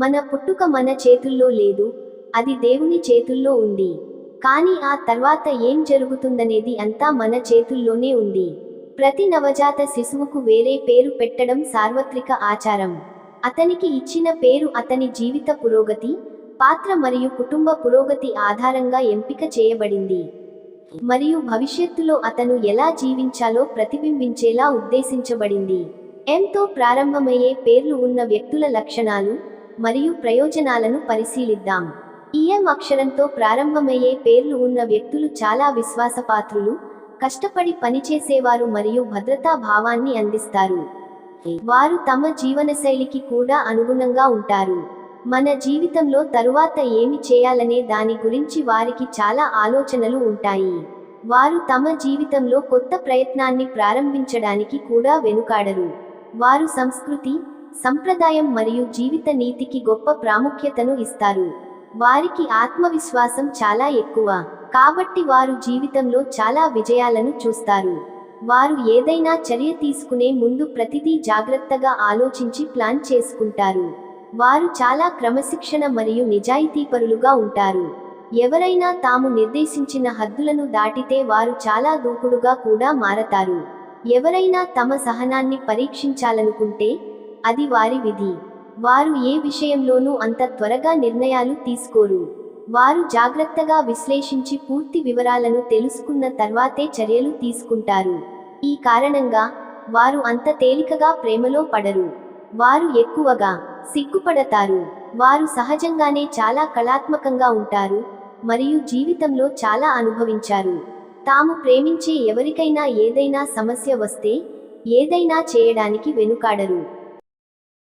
మన పుట్టుక మన చేతుల్లో లేదు అది దేవుని చేతుల్లో ఉంది. కానీ ఆ తర్వాత ఏం జరుగుతుందనేది అంతా మన చేతుల్లోనే ఉంది. ప్రతి నవజాత శిశువుకు వేరే పేరు పెట్టడం సార్వత్రిక ఆచారం. అతనికి ఇచ్చిన పేరు అతని జీవిత పురోగతి పాత్ర మరియు కుటుంబ పురోగతి ఆధారంగా ఎంపిక చేయబడింది. మరియు భవిష్యత్తులో అతను ఎలా జీవించాలో ప్రతిబింబించేలా ఉద్దేశించబడింది. ఎంతో ప్రారంభమయ్యే పేర్లు ఉన్న వ్యక్తుల లక్షణాలు మరియు ప్రయోజనాలను పరిశీలిద్దాం. ఈఎం అక్షరంతో ప్రారంభమయ్యే పేర్లు ఉన్న వ్యక్తులు చాలా విశ్వాసపాత్రులు కష్టపడి పనిచేసేవారు మరియు భద్రతా భావాన్ని అందిస్తారు. వారు తమ జీవనశైలికి కూడా అనుగుణంగా ఉంటారు. మన జీవితంలో తరువాత ఏమి చేయాలనే దాని గురించి వారికి చాలా ఆలోచనలు ఉంటాయి. వారు తమ జీవితంలో కొత్త ప్రయత్నాన్ని ప్రారంభించడానికి కూడా వెనుకాడరు. వారు సంస్కృతి సంప్రదాయం మరియు జీవిత నీతికి గొప్ప ప్రాముఖ్యతను ఇస్తారు. వారికి ఆత్మవిశ్వాసం చాలా ఎక్కువ. కాబట్టి వారు జీవితంలో చాలా విజయాలను చూస్తారు. వారు ఏదైనా చర్య తీసుకునే ముందు ప్రతిదీ జాగ్రత్తగా ఆలోచించి ప్లాన్ చేసుకుంటారు. వారు చాలా క్రమశిక్షణ మరియు నిజాయితీపరులుగా ఉంటారు. ఎవరైనా తాము నిర్దేశించిన హద్దులను దాటితే వారు చాలా దూకుడుగా కూడా మారతారు. ఎవరైనా తమ సహనాన్ని పరీక్షించాలనుకుంటే అది వారి విధి. వారు ఏ విషయంలోనూ అంత త్వరగా నిర్ణయాలు తీసుకోరు. వారు జాగ్రత్తగా విశ్లేషించి పూర్తి వివరాలను తెలుసుకున్న తర్వాతే చర్యలు తీసుకుంటారు. ఈ కారణంగా వారు అంత తేలికగా ప్రేమలో పడరు. వారు ఎక్కువగా సిగ్గుపడతారు. వారు సహజంగానే చాలా కళాత్మకంగా ఉంటారు మరియు జీవితంలో చాలా అనుభవించారు. తాము ప్రేమించే ఎవరికైనా ఏదైనా సమస్య వస్తే ఏదైనా చేయడానికి వెనుకాడరు.